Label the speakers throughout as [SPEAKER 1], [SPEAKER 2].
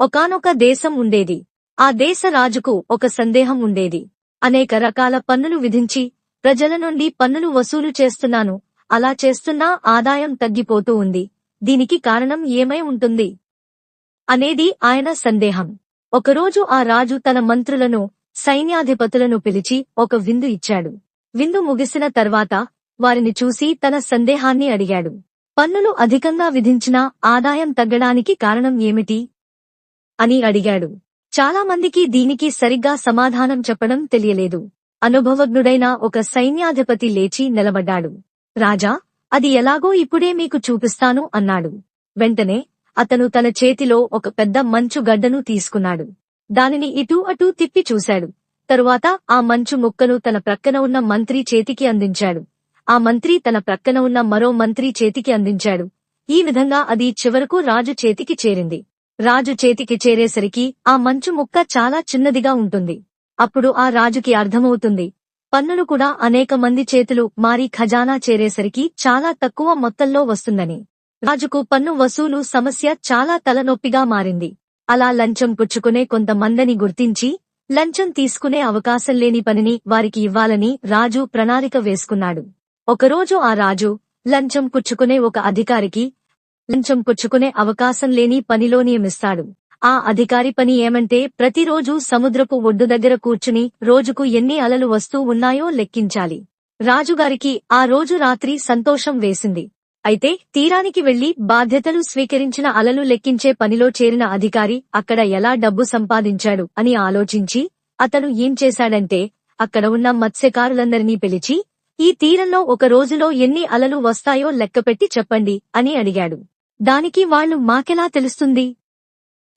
[SPEAKER 1] ఒకానొక దేశం ఉండేది. ఆ దేశ రాజుకు ఒక సందేహం ఉండేది. అనేక రకాల పన్నులు విధించి ప్రజల నుండి పన్నులు వసూలు చేస్తున్నాను. అలా చేస్తున్నా ఆదాయం తగ్గిపోతూ ఉంది. దీనికి కారణం ఏమై ఉంటుంది? అనేది ఆయన సందేహం. ఒకరోజు ఆ రాజు తన మంత్రులను సైన్యాధిపతులను పిలిచి ఒక విందు ఇచ్చాడు. విందు ముగిసిన తర్వాత వారిని చూసి తన సందేహాన్ని అడిగాడు. పన్నులు అధికంగా విధించినా ఆదాయం తగ్గడానికి కారణం ఏమిటి? అని అడిగాడు. చాలా మందికి దీనికి సరిగ్గా సమాధానం చెప్పడం తెలియలేదు. అనుభవజ్ఞుడైన ఒక సైన్యాధిపతి లేచి నిలబడ్డాడు. రాజా అది ఎలాగో ఇప్పుడే మీకు చూపిస్తాను అన్నాడు. వెంటనే అతను తన చేతిలో ఒక పెద్ద మంచు గడ్డను తీసుకున్నాడు. దానిని ఇటూ అటూ తిప్పి చూశాడు. తరువాత ఆ మంచు ముక్కను తన ప్రక్కన ఉన్న మంత్రి చేతికి అందించాడు. ఆ మంత్రి తన ప్రక్కన ఉన్న మరో మంత్రి చేతికి అందించాడు. ఈ విధంగా అది చివరకు రాజు చేతికి చేరింది. రాజు చేతికి చేరేసరికి ఆ మంచు ముక్క చాలా చిన్నదిగా ఉంటుంది. అప్పుడు ఆ రాజుకి అర్థమవుతుంది. పన్నులు కూడా అనేక మంది చేతులు మారి ఖజానా చేరేసరికి చాలా తక్కువ మొత్తంలో వస్తుందని. రాజుకు పన్ను వసూలు సమస్య చాలా తలనొప్పిగా మారింది. అలా లంచం పుచ్చుకునే కొంతమందని గుర్తించి లంచం తీసుకునే అవకాశం లేని పనిని వారికి ఇవ్వాలని రాజు ప్రణాళిక వేసుకున్నాడు. ఒకరోజు ఆ రాజు లంచం పుచ్చుకునే ఒక అధికారికి లంచం పుచ్చుకునే అవకాశం లేని పనిలో నియమిస్తాడు. ఆ అధికారి పని ఏమంటే ప్రతిరోజు సముద్రపు ఒడ్డు దగ్గర కూర్చుని రోజుకు ఎన్ని అలలు వస్తూ ఉన్నాయో లెక్కించాలి. రాజుగారికి ఆ రోజు రాత్రి సంతోషం వేసింది. అయితే తీరానికి వెళ్ళి బాధ్యతలు స్వీకరించిన అలలు లెక్కించే పనిలో చేరిన అధికారి అక్కడ ఎలా డబ్బు సంపాదించాడు అని ఆలోచించి అతను ఏం చేశాడంటే అక్కడ ఉన్న మత్స్యకారులందరినీ పిలిచి ఈ తీరంలో ఒక రోజులో ఎన్ని అలలు వస్తాయో లెక్కపెట్టి చెప్పండి అని అడిగాడు. దానికి వాళ్ళు మాకెలా తెలుస్తుంది?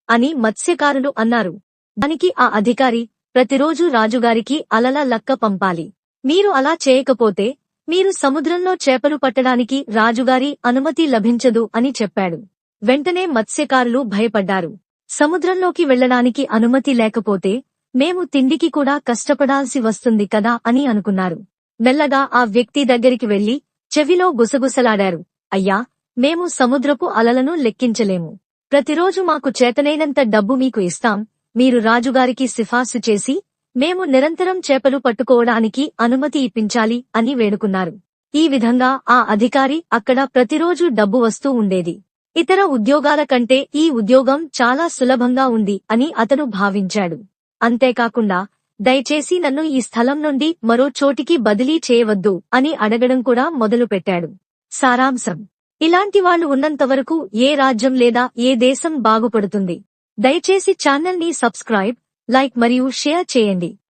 [SPEAKER 1] అని మత్స్యకారులు అన్నారు. దానికి ఆ అధికారి ప్రతిరోజు రాజుగారికి అలల లక్క పంపాలి. మీరు అలా చేయకపోతే మీరు సముద్రంలో చేపలు పట్టడానికి రాజుగారి అనుమతి లభించదు అని చెప్పాడు. వెంటనే మత్స్యకారులు భయపడ్డారు. సముద్రంలోకి వెళ్ళడానికి అనుమతి లేకపోతే మేము తిండికి కూడా కష్టపడాల్సి వస్తుంది కదా అని అనుకున్నారు. మెల్లగా ఆ వ్యక్తి దగ్గరికి వెళ్ళి చెవిలో గుసగుసలాడారు. అయ్యా మేము సముద్రపు అలలను లెక్కించలేము. ప్రతిరోజు మాకు చేతనైనంత డబ్బు మీకు ఇస్తాం. మీరు రాజుగారికి సిఫార్సు చేసి మేము నిరంతరం చేపలు పట్టుకోవడానికి అనుమతి ఇప్పించాలి అని వేడుకున్నారు. ఈ విధంగా ఆ అధికారి అక్కడ ప్రతిరోజు డబ్బు వస్తూ ఉండేది. ఇతర ఉద్యోగాల కంటే ఈ ఉద్యోగం చాలా సులభంగా ఉంది అని అతను భావించాడు. అంతేకాకుండా దయచేసి నన్ను ఈ స్థలం నుండి మరో చోటికి బదిలీ చేయవద్దు అని అడగడం కూడా మొదలుపెట్టాడు. సారాంశం. ఇలాంటి వాళ్ళు ఉన్నంతవరకు ఏ రాజ్యం లేదా ఏ దేశం బాగుపడుతుంది. దయచేసి ఛానల్ని సబ్స్క్రైబ్ లైక్ మరియు షేర్ చేయండి.